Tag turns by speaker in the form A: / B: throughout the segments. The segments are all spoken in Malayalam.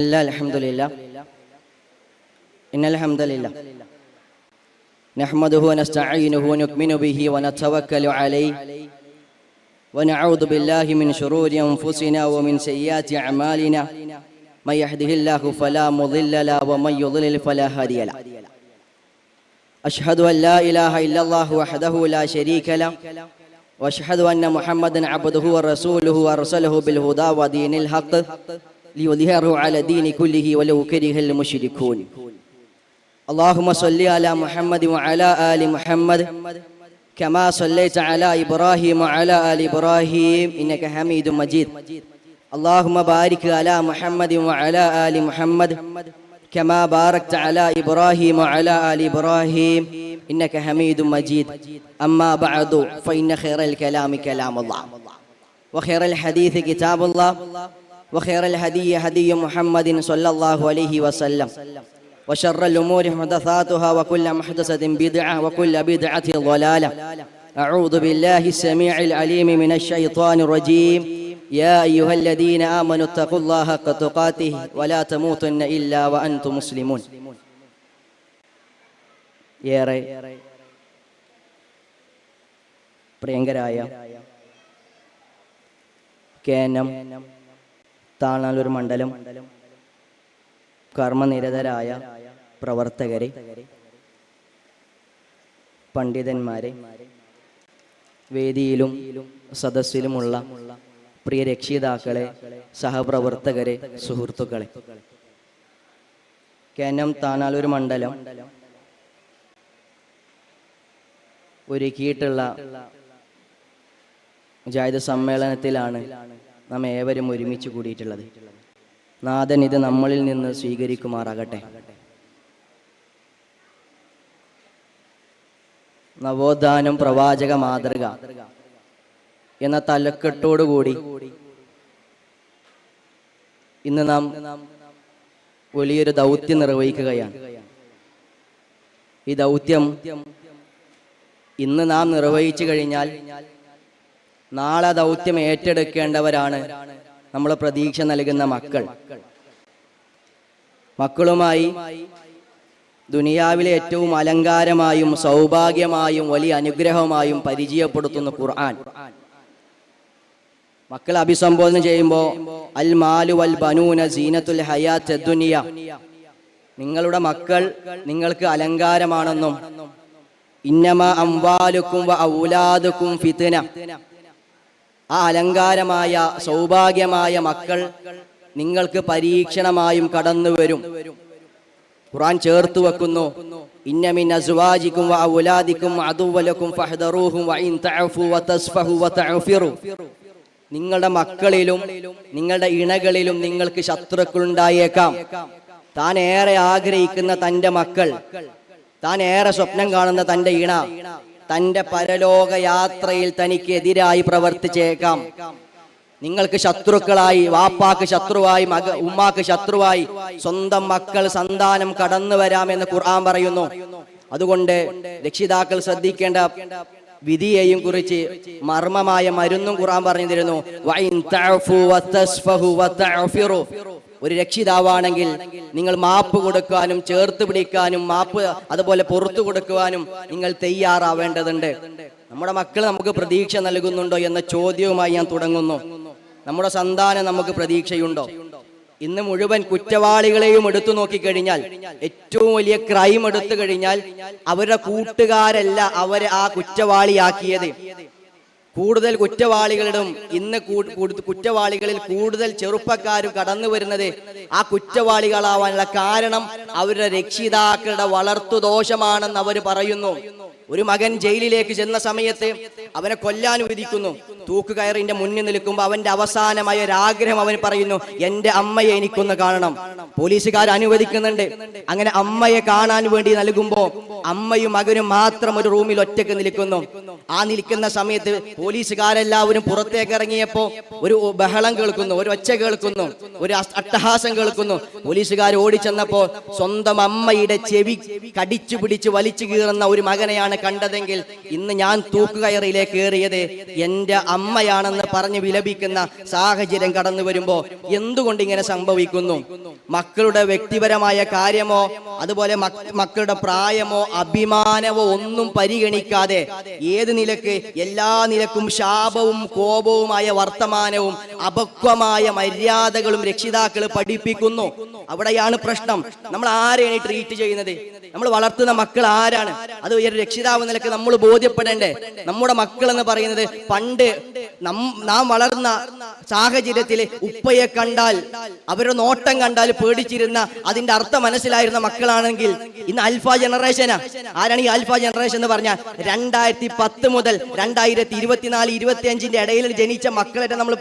A: الله الحمد لله. إن الحمد لله. نحمده ونستعينه ونؤمن به ونتوكل عليه. ونعوذ بالله من شرور أنفسنا ومن سيئات أعمالنا. من يهده الله فلا مضل له ومن يضلل فلا هادي له. أشهد أن لا إله إلا الله وحده لا شريك له. وأشهد أن محمدا عبده ورسوله أرسله بالهدى ودين الحق. ليظهره على الدين كله ولو كره المشركون. اللهم صل على محمد وعلى آل محمد كما صليت على إبراهيم وعلى آل إبراهيم إنك حميد مجيد. اللهم بارك على محمد وعلى آل محمد كما باركت على إبراهيم وعلى آل إبراهيم إنك حميد مجيد. أما بعد فإن خير الكلام كلام الله وخير الحديث كتاب الله. وخير الهدي هدي محمد صلى الله عليه وسلم وشر الأمور محدثاتها وكل محدثة بدعة وكل بدعة ضلالة أعوذ بالله السميع العليم من الشيطان الرجيم يا أيها الذين آمنوا اتقوا الله حق تقاته ولا تموتن إلا وأنتم مسلمون ഏറെ പ്രിയങ്കരായ കേനം താണാലൂർ മണ്ഡലം. കർമ്മനിരതരായ പ്രവർത്തകരെ പണ്ഡിതന്മാരെ വേദിയിലും സദസ്സിലുമുള്ള പ്രിയ രക്ഷിതാക്കളെ സഹപ്രവർത്തകരെ സുഹൃത്തുക്കളെ. കേനം താനാലൂർ മണ്ഡലം ഒരുക്കിയിട്ടുള്ള ജായുധ സമ്മേളനത്തിലാണ് നാം ഏവരും ഒരുമിച്ച് കൂടിയിട്ടുള്ളത്. നാഥൻ ഇത് നമ്മളിൽ നിന്ന് സ്വീകരിക്കുമാറാകട്ടെ. നവോത്ഥാനം പ്രവാചക മാതൃക എന്ന തലക്കെട്ടോടുകൂടി ഇന്ന് നാം വലിയൊരു ദൗത്യം നിർവഹിക്കുകയാണ്. ഈ ദൗത്യം ഇന്ന് നാം നിർവഹിച്ചു കഴിഞ്ഞാൽ നാളെ ദൗത്യം ഏറ്റെടുക്കേണ്ടവരാണ് നമ്മൾ പ്രതീക്ഷ നൽകുന്ന മക്കൾ. മക്കളുമായി ദുനിയാവിലെ ഏറ്റവും അലങ്കാരമായും സൗഭാഗ്യമായും വലിയ അനുഗ്രഹമായും പരിചയപ്പെടുത്തുന്ന ഖുർആൻ. മക്കളെ അഭിസംബോധന ചെയ്യുമ്പോൾ അൽ മാലു അൽ ബനൂന സീനത്തുൽ ഹയാത്ത് ദുനിയ. നിങ്ങളുടെ മക്കൾ നിങ്ങൾക്ക് അലങ്കാരമാണെന്നും ഇന്നമ അംവാലുക്കും ഔലാദുക്കും ഫിത്ന. ആ അലങ്കാരമായ സൗഭാഗ്യമായ മക്കൾ നിങ്ങൾക്ക് പരീക്ഷണമായും കടന്നു വരും. ഖുറാൻ ചേർത്തു വെക്കുന്നു. ഇന്നമിൻ അസ്വാജിക്കും വ ഔലാദിക്കും അദുവലക്കും ഫഹദറൂഹും വ ഇൻ തഅഫു വ തസ്ഫഹു വ തഅഫിറു. നിങ്ങളുടെ മക്കളിലും നിങ്ങളുടെ ഇണകളിലും നിങ്ങൾക്ക് ശത്രുക്കൾ ഉണ്ടായേക്കാം താൻ ഏറെ ആഗ്രഹിക്കുന്ന തന്റെ മക്കൾ താൻ ഏറെ സ്വപ്നം കാണുന്ന തന്റെ ഇണ. തന്റെ പരലോക യാത്രയിൽ തനിക്ക് എതിരായി പ്രവർത്തിച്ചേക്കാം. നിങ്ങൾക്ക് ശത്രുക്കളായി വാപ്പാക്ക് ശത്രുവായി മക ഉമ്മാക്ക് ശത്രുവായി സ്വന്തം മക്കൾ സന്താനം കടന്നു വരാമെന്ന് ഖുർആൻ പറയുന്നു. അതുകൊണ്ട് രക്ഷിതാക്കൾ ശ്രദ്ധിക്കേണ്ട വിധിയെയും കുറിച്ച് മർമ്മമായ മരുന്നും ഖുർആൻ പറഞ്ഞു തരുന്നു. ഒരു രക്ഷിതാവാണെങ്കിൽ നിങ്ങൾ മാപ്പ് കൊടുക്കാനും ചേർത്ത് പിടിക്കാനും മാപ്പ് അതുപോലെ പുറത്തു കൊടുക്കുവാനും നിങ്ങൾ തയ്യാറാവേണ്ടതുണ്ട്. നമ്മുടെ മക്കൾ നമുക്ക് പ്രതീക്ഷ നൽകുന്നുണ്ടോ എന്ന ചോദ്യവുമായി ഞാൻ തുടങ്ങുന്നു. നമ്മുടെ സന്താനം നമുക്ക് പ്രതീക്ഷയുണ്ടോ? ഇന്ന് മുഴുവൻ കുറ്റവാളികളെയും എടുത്തു നോക്കിക്കഴിഞ്ഞാൽ ഏറ്റവും വലിയ ക്രൈം എടുത്തു കഴിഞ്ഞാൽ അവരുടെ കൂട്ടുകാരല്ല അവരെ ആ കുറ്റവാളിയാക്കിയത്. കൂടുതൽ കുറ്റവാളികളിലും ഇന്ന് കുറ്റവാളികളിൽ കൂടുതൽ ചെറുപ്പക്കാരും കടന്നു വരുന്നത് ആ കുറ്റവാളികളാവാനുള്ള കാരണം അവരുടെ രക്ഷിതാക്കളുടെ വളർത്തു ദോഷമാണെന്ന് അവർ പറയുന്നു. ഒരു മകൻ ജയിലിലേക്ക് ചെന്ന സമയത്ത് അവനെ കൊല്ലാൻ വിധിക്കുന്നു. തൂക്കുകയറിന്റെ മുന്നിൽ നിൽക്കുമ്പോൾ അവന്റെ അവസാനമായ ആഗ്രഹം അവൻ പറയുന്നു എന്റെ അമ്മയെ എനിക്കൊന്ന് കാണണം. പോലീസുകാർ അനുവദിക്കുന്നുണ്ട്. അങ്ങനെ അമ്മയെ കാണാൻ വേണ്ടി നൽകുമ്പോ അമ്മയും മകനും മാത്രം ഒരു റൂമിൽ ഒറ്റയ്ക്ക് നിൽക്കുന്നു. ആ നിൽക്കുന്ന സമയത്ത് പോലീസുകാരെല്ലാവരും പുറത്തേക്ക് ഇറങ്ങിയപ്പോ ഒരു ബഹളം കേൾക്കുന്നു ഒരു ഒച്ച കേൾക്കുന്നു ഒരു അട്ടഹാസം കേൾക്കുന്നു. പോലീസുകാർ ഓടിച്ചെന്നപ്പോ സ്വന്തം അമ്മയുടെ ചെവി കടിച്ചു പിടിച്ച് വലിച്ചു കീറുന്ന ഒരു മകനെയാണ് കണ്ടതെങ്കിൽ ഇന്ന് ഞാൻ തൂക്കുകയറിൽ വയറിലേക്ക് ഏറിയത് എന്റെ അമ്മയാണെന്ന് പറഞ്ഞ് വിലപിക്കുന്ന സാഹചര്യം കടന്നു വരുമ്പോ എന്തുകൊണ്ട് ഇങ്ങനെ സംഭവിക്കുന്നു? മക്കളുടെ വ്യക്തിപരമായ കാര്യമോ അതുപോലെ മക്കളുടെ പ്രായമോ അഭിമാനമോ ഒന്നും പരിഗണിക്കാതെ ഏത് നിലയ്ക്ക് എല്ലാ നിലക്കും ശാപവും കോപവുമായ വർത്തമാനവും അപക്വമായ മര്യാദകളും രക്ഷിതാക്കൾ പഠിപ്പിക്കുന്നു. അവിടെയാണ് പ്രശ്നം. നമ്മൾ ആരെയാണ് ട്രീറ്റ് ചെയ്യുന്നത്? നമ്മൾ വളർത്തുന്ന മക്കൾ ആരാണ്? അത് ഒരു രക്ഷിതാവ് നിലയ്ക്ക് നമ്മൾ ബോധ്യപ്പെടേണ്ടേ? നമ്മുടെ മക്കൾ എന്ന് പറയുന്നത് പണ്ട് നം- വളർന്ന സാഹചര്യത്തിൽ ഉപ്പയെ കണ്ടാൽ അവരുടെ നോട്ടം കണ്ടാൽ പേടിച്ചിരുന്ന അതിന്റെ അർത്ഥം മനസ്സിലായിരുന്ന മക്കളാണെങ്കിൽ ഇന്ന് അൽഫ ജനറേഷനാ ആരാണ് ഈ അൽഫ ജനറേഷൻ എന്ന് പറഞ്ഞാൽ രണ്ടായിരത്തി പത്ത് മുതൽ രണ്ടായിരത്തി ഇരുപത്തിനാല് ഇരുപത്തി അഞ്ചിന്റെ ഇടയിൽ ജനിച്ച മക്കളെ നമ്മൾ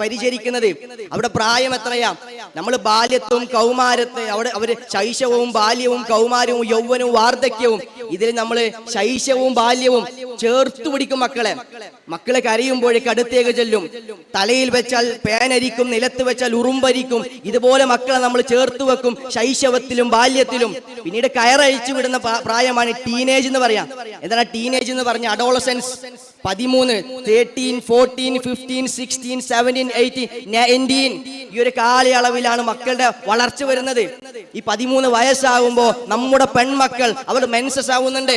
A: പരിചരിക്കുന്നത്. അവിടെ പ്രായം എത്രയാ? നമ്മൾ ബാല്യത്വം കൗമാരത്തെ അവിടെ അവർ ശൈശവവും ബാല്യവും കൗമാരവും യൗവനവും വാർദ്ധക്യവും ഇതിൽ നമ്മൾ ശൈശവും ബാല്യവും ചേർത്ത് പിടിക്കും മക്കളെ. മക്കളെ കരയുമ്പോഴേക്ക് അടുത്തേക്ക് ചെല്ലും. തലയിൽ വെച്ചാൽ പേനരിക്കും നിലത്ത് വെച്ചാൽ ഉറുമ്പരിക്കും. ഇതുപോലെ മക്കളെ നമ്മൾ ചേർത്ത് വെക്കും. ശൈശവത്തിലും ബാല്യത്തിലും. പിന്നീട് കയറഴിച്ചു വിടുന്ന പ്രായമാണ് ടീനേജ് എന്ന് പറയാം. എന്താണ് ടീനേജ് എന്ന് പറഞ്ഞ അഡോളസൻസ് പതിമൂന്ന് thirteen fourteen fifteen sixteen seventeen eighteen nineteen ഈ ഒരു കാലയളവിലാണ് മക്കളുടെ വളർച്ച വരുന്നത്. ഈ പതിമൂന്ന് വയസ്സാകുമ്പോൾ നമ്മുടെ പെൺമക്കൾ അവർ മെൻസസ് ആവുന്നുണ്ട്.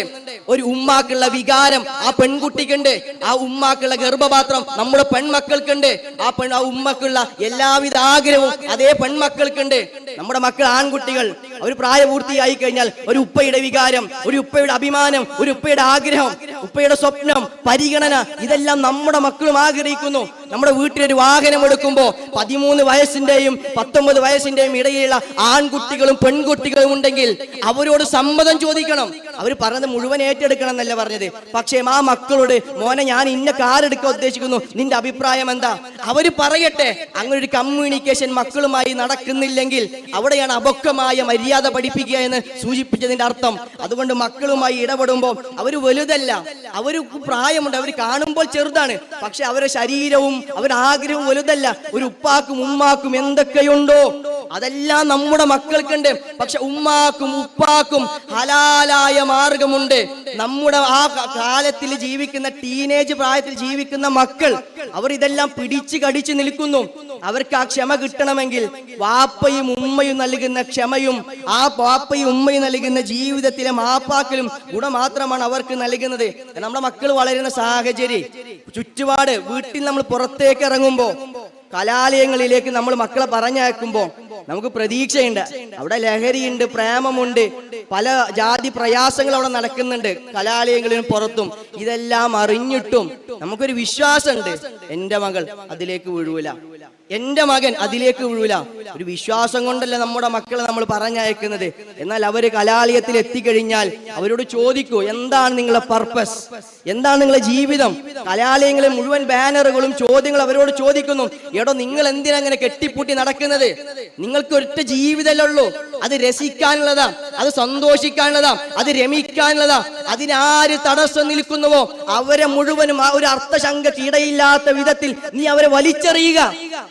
A: ഒരു ഉമ്മാക്കുള്ള വികാരം ആ പെൺകുട്ടിക്കുണ്ട്. ആ ഉമ്മാക്കുള്ള ഗർഭപാത്രം നമ്മുടെ പെൺമക്കൾക്കുണ്ട്. ആ പെൺ ആ ഉമ്മക്കുള്ള എല്ലാവിധ ആഗ്രഹവും അതേ പെൺമക്കൾക്കുണ്ട്. നമ്മുടെ മക്കൾ ആൺകുട്ടികൾ അവർ പ്രായപൂർത്തിയായി കഴിഞ്ഞാൽ ഒരു ഉപ്പയുടെ വികാരം ഒരു ഉപ്പയുടെ അഭിമാനം ഒരു ഉപ്പയുടെ ആഗ്രഹം ഉപ്പയുടെ സ്വപ്നം പരിഗണന ഇതെല്ലാം നമ്മുടെ മക്കളും ആഗ്രഹിക്കുന്നു. നമ്മുടെ വീട്ടിലൊരു വാഹനം എടുക്കുമ്പോൾ പതിമൂന്ന് വയസ്സിന്റെയും പത്തൊമ്പത് വയസ്സിന്റെയും ഇടയിലുള്ള ആൺകുട്ടികളും പെൺകുട്ടികളും ഉണ്ടെങ്കിൽ അവരോട് സമ്മതം ചോദിക്കണം. അവർ പറഞ്ഞത് മുഴുവൻ ഏറ്റെടുക്കണം എന്നല്ല പറഞ്ഞത്. പക്ഷേ ആ മക്കളോട് മോനെ ഞാൻ ഇന്ന കാർ എടുക്കാൻ ഉദ്ദേശിക്കുന്നു. നിന്റെ അഭിപ്രായം എന്താ? അവർ പറയട്ടെ. അങ്ങനെ ഒരു കമ്മ്യൂണിക്കേഷൻ മക്കളുമായി നടക്കുന്നില്ലെങ്കിൽ അവിടെയാണ് അപക്വമായ മര്യാദ പഠിപ്പിക്കുക എന്ന് സൂചിപ്പിച്ചതിന്റെ അർത്ഥം. അതുകൊണ്ട് മക്കളുമായി ഇടപെടുമ്പോൾ അവർ വലുതല്ല. അവർ പ്രായമുണ്ട്. അവർ കാണുമ്പോൾ ചെറുതാണ്. പക്ഷെ അവരുടെ ശരീരവും അവരുടെ ആഗ്രഹവും വലുതല്ല. ഒരു ഉപ്പാക്കും ഉമ്മാക്കും എന്തൊക്കെയുണ്ടോ? അതെല്ലാം നമ്മുടെ മക്കൾക്കുണ്ട്. പക്ഷെ ഉമ്മാക്കും ഉപ്പാക്കും ഹലാലായ മാർഗമുണ്ട്. നമ്മുടെ ആ കാലത്തിൽ ജീവിക്കുന്ന ടീനേജ് പ്രായത്തിൽ ജീവിക്കുന്ന മക്കൾ അവർ ഇതെല്ലാം പിടിച്ചു കടിച്ചു നിൽക്കുന്നു. അവർക്ക് ആ ക്ഷമ കിട്ടണമെങ്കിൽ വാപ്പയും ഉമ്മയും നൽകുന്ന ക്ഷമയും ആ വാപ്പയും ഉമ്മയും നൽകുന്ന ജീവിതത്തിലെ മാപ്പാക്കലും ഗുണം മാത്രമാണ് അവർക്ക് നൽകുന്നത്. നമ്മുടെ മക്കൾ വളരുന്ന സാഹചര്യം ചുറ്റുപാട് വീട്ടിൽ നമ്മൾ പുറത്തേക്ക് ഇറങ്ങുമ്പോ കലാലയങ്ങളിലേക്ക് നമ്മൾ മക്കളെ പറഞ്ഞയക്കുമ്പോ നമുക്ക് പ്രതീക്ഷയുണ്ട്. അവിടെ ലഹരിയുണ്ട് പ്രേമമുണ്ട് പല ജാതി പ്രയാസങ്ങൾ അവിടെ നടക്കുന്നുണ്ട് കലാലയങ്ങളിലും പുറത്തും. ഇതെല്ലാം അറിഞ്ഞിട്ടും നമുക്കൊരു വിശ്വാസമുണ്ട്. എന്റെ മകൾ അതിലേക്ക് വീഴൂല. എന്റെ മകൻ അതിലേക്ക് വീഴൂല. ഒരു വിശ്വാസം കൊണ്ടല്ല നമ്മുടെ മക്കളെ നമ്മൾ പറഞ്ഞയക്കുന്നത്. എന്നാൽ അവർ കലാലയത്തിൽ എത്തിക്കഴിഞ്ഞാൽ അവരോട് ചോദിക്കൂ എന്താണ് നിങ്ങളുടെ പർപ്പസ് എന്താണ് നിങ്ങളെ ജീവിതം? കലാലയങ്ങളെ മുഴുവൻ ബാനറുകളും ചോദ്യങ്ങൾ അവരോട് ചോദിക്കുന്നു. എടോ നിങ്ങൾ എന്തിനാ അങ്ങനെ കെട്ടിപ്പൂട്ടി നടക്കുന്നത്? നിങ്ങൾക്ക് ഒറ്റ ജീവിതമല്ലേ ഉള്ളൂ. അത് രസിക്കാനുള്ളതാ അത് സന്തോഷിക്കാനുള്ളതാ അത് രമിക്കാനുള്ളതാ. അതിനാര് തടസ്സം നിൽക്കുന്നുവോ? അവരെ മുഴുവനും ആ ഒരു അർത്ഥശങ്ക ഇടയില്ലാത്ത വിധത്തിൽ നീ അവരെ വലിച്ചെറിയുക.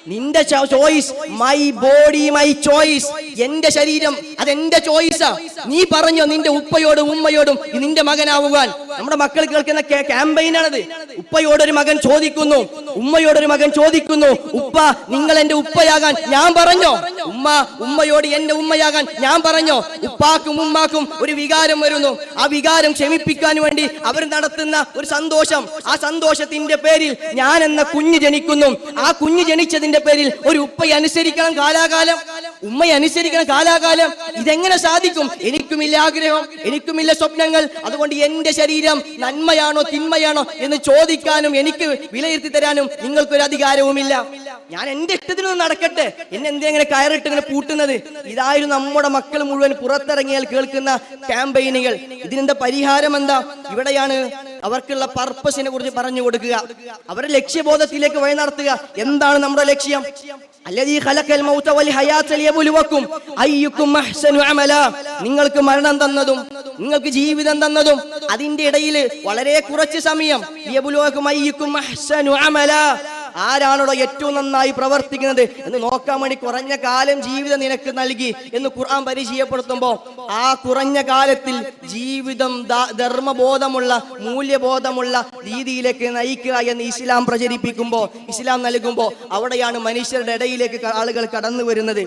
A: നിന്റെ choice my body my choice എന്റെ ശരീരം അതെന്റെ ചോയ്സാ നീ പറഞ്ഞോ നിന്റെ ഉപ്പയോടും ഉമ്മയോടും നിന്റെ മകനാവുവാൻ. നമ്മുടെ മക്കൾ കേൾക്കുന്ന ക്യാമ്പയിനാണത്. ഉപ്പയോടൊരു മകൻ ചോദിക്കുന്നു. ഉമ്മയോടൊരു മകൻ ചോദിക്കുന്നു. ഉപ്പ നിങ്ങൾ എന്റെ ഉപ്പയാകാൻ ഞാൻ പറഞ്ഞോ? ഉമ്മ ഉമ്മയോട് എന്റെ ഉമ്മയാകാൻ ഞാൻ പറഞ്ഞോ? ഉപ്പാക്കും ഉമ്മാക്കും ഒരു വികാരം വരുന്നു. ആ വികാരം ക്ഷമിപ്പിക്കാൻ വേണ്ടി അവർ നടത്തുന്ന ഒരു സന്തോഷം. ആ സന്തോഷത്തിന്റെ പേരിൽ ഞാൻ എന്ന കുഞ്ഞ് ജനിക്കുന്നു. ആ കുഞ്ഞ് ജനിച്ചതിന്റെ പേരിൽ ഒരു ഉപ്പയെ അനുസരിക്കണം കാലാകാലം. ഉമ്മയെ അനുസരിക്കണം കാലാകാലം. ഇതെങ്ങനെ സാധിക്കും? എനിക്കുമില്ല ആഗ്രഹം എനിക്കുമില്ല സ്വപ്നങ്ങൾ. അതുകൊണ്ട് എന്റെ ശരീരം നന്മയാണോ തിന്മയാണോ എന്ന് ചോദിക്കാനും എനിക്ക് വിലയിരുത്തി തരാനും നിങ്ങൾക്കൊരു അധികാരവുമില്ല. ഞാൻ എന്റെ ഇഷ്ടത്തിന് നടക്കട്ടെ. എന്നെ എന്തെങ്കിലും കയറിട്ട് ഇങ്ങനെ പൂട്ടുന്നത്? ഇതായിരുന്നു നമ്മുടെ മക്കൾ മുഴുവൻ പുറത്തിറങ്ങിയാൽ കേൾക്കുന്ന ക്യാമ്പയിനുകൾ. ഇതിനെന്താ പരിഹാരം എന്താ ഇവിടെയാണ് അവർക്കുള്ള പർപ്പസിനെ കുറിച്ച് പറഞ്ഞു കൊടുക്കുക. അവരുടെ ലക്ഷ്യബോധത്തിലേക്ക് വഴി നടത്തുക. എന്താണ് നമ്മുടെ ലക്ഷ്യം? നിങ്ങൾക്ക് മരണം തന്നതും നിങ്ങൾക്ക് ജീവിതം തന്നതും അതിന്റെ ഇടയിൽ വളരെ കുറച്ച് സമയം ആരാണോ ഏറ്റവും നന്നായി പ്രവർത്തിക്കുന്നത് എന്ന് നോക്കാൻ വേണ്ടി കുറഞ്ഞ കാലം ജീവിതം നിനക്ക് നൽകി എന്ന് ഖുർആൻ പരിചയപ്പെടുത്തുമ്പോൾ ആ കുറഞ്ഞ കാലത്തിൽ ജീവിതം ധർമ്മബോധമുള്ള മൂല്യബോധമുള്ള രീതിയിലേക്ക് നയിക്കുക എന്ന് ഇസ്ലാം പ്രചരിപ്പിക്കുമ്പോൾ ഇസ്ലാം നൽകുമ്പോൾ അവിടെയാണ് മനുഷ്യരുടെ ഇടയിലേക്ക് ആളുകൾ കടന്നു വരുന്നത്.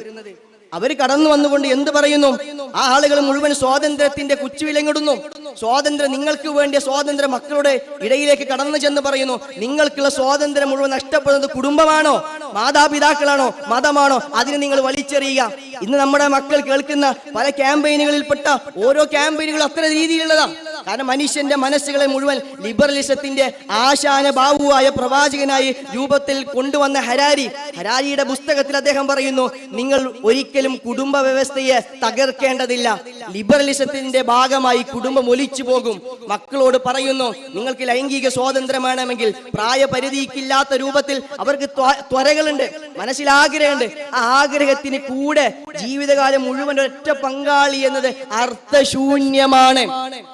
A: അവർ കടന്നു വന്നുകൊണ്ട് എന്ത് പറയുന്നു? ആ ആളുകൾ മുഴുവൻ സ്വാതന്ത്ര്യത്തിന്റെ കുച്ചുവിലങ്ങിടുന്നു സ്വാതന്ത്ര്യം നിങ്ങൾക്ക് വേണ്ടിയ സ്വാതന്ത്ര്യം മക്കളുടെ ഇടയിലേക്ക് കടന്നു ചെന്ന് പറയുന്നു. നിങ്ങൾക്കുള്ള സ്വാതന്ത്ര്യം മുഴുവൻ നഷ്ടപ്പെടുന്നത് കുടുംബമാണോ? മാതാപിതാക്കളാണോ? മതമാണോ? അതിന് നിങ്ങൾ വലിച്ചെറിയുക. ഇന്ന് നമ്മുടെ മക്കൾ കേൾക്കുന്ന പല ക്യാമ്പയിനുകളിൽപ്പെട്ട ഓരോ ക്യാമ്പയിനുകളും അത്ര രീതിയിലുള്ളതാണ് കാരണം മനുഷ്യന്റെ മനസ്സുകളെ മുഴുവൻ ലിബറലിസത്തിന്റെ ആശാന ബാബുവായ പ്രവാചകനായി രൂപത്തിൽ കൊണ്ടുവന്ന ഹരാരി ഹരാരിയുടെ പുസ്തകത്തിൽ അദ്ദേഹം പറയുന്നു നിങ്ങൾ ഒരിക്കലും കുടുംബ വ്യവസ്ഥയെ തകർക്കേണ്ടതില്ല. ലിബറലിസത്തിന്റെ ഭാഗമായി കുടുംബം ഒലിച്ചു പോകും. മക്കളോട് പറയുന്നു നിങ്ങൾക്ക് ലൈംഗിക സ്വാതന്ത്ര്യം വേണമെങ്കിൽ പ്രായപരിധിക്കില്ലാത്ത രൂപത്തിൽ അവർക്ക് ത്വരകളുണ്ട്. മനസ്സിൽ ആഗ്രഹമുണ്ട് ആ ആഗ്രഹത്തിന് കൂടെ ജീവിതകാലം മുഴുവൻ ഒറ്റ പങ്കാളി എന്നത് അർത്ഥശൂന്യമാണ്.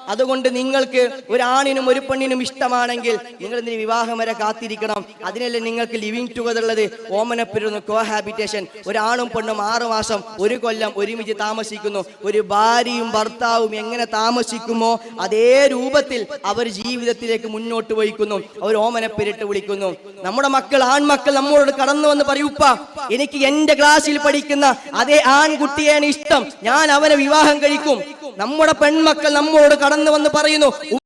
A: അതുകൊണ്ട് നിങ്ങൾക്ക് ഒരാണിനും ഒരു പെണ്ണിനും ഇഷ്ടമാണെങ്കിൽ നിങ്ങൾ ഇതിന് വിവാഹം വരെ കാത്തിരിക്കണം. അതിനല്ലേ നിങ്ങൾക്ക് ലിവിങ് ടുഗദർ ഉള്ളത്. ഓമനപ്പെരുന്നു കോഹാബിറ്റേഷൻ ഒരാണും പെണ്ണും ആറു മാസം ഒരു കൊല്ലം ഒരുമിച്ച് താമസിക്കുന്നു. ഒരു ഭാര്യയും ഭർത്താവും എങ്ങനെ താമസിക്കുമോ അതേ രൂപത്തിൽ അവർ ജീവിതത്തിലേക്ക് മുന്നോട്ട് വഹിക്കുന്നു. അവർ ഓമനപ്പെരിട്ട് വിളിക്കുന്നു. നമ്മുടെ മക്കൾ ആൺമക്കൾ നമ്മളോട് കടന്നു വന്ന് പറയൂപ്പ എനിക്ക് എന്റെ ക്ലാസ്സിൽ പഠിക്കുന്ന അതേ ആൺകുട്ടിയാണ് ഇഷ്ടം. ഞാൻ അവനെ വിവാഹം കഴിക്കും. നമ്മുടെ പെൺമക്കൾ നമ്മളോട് കടന്നു വന്ന് പറയുന്നു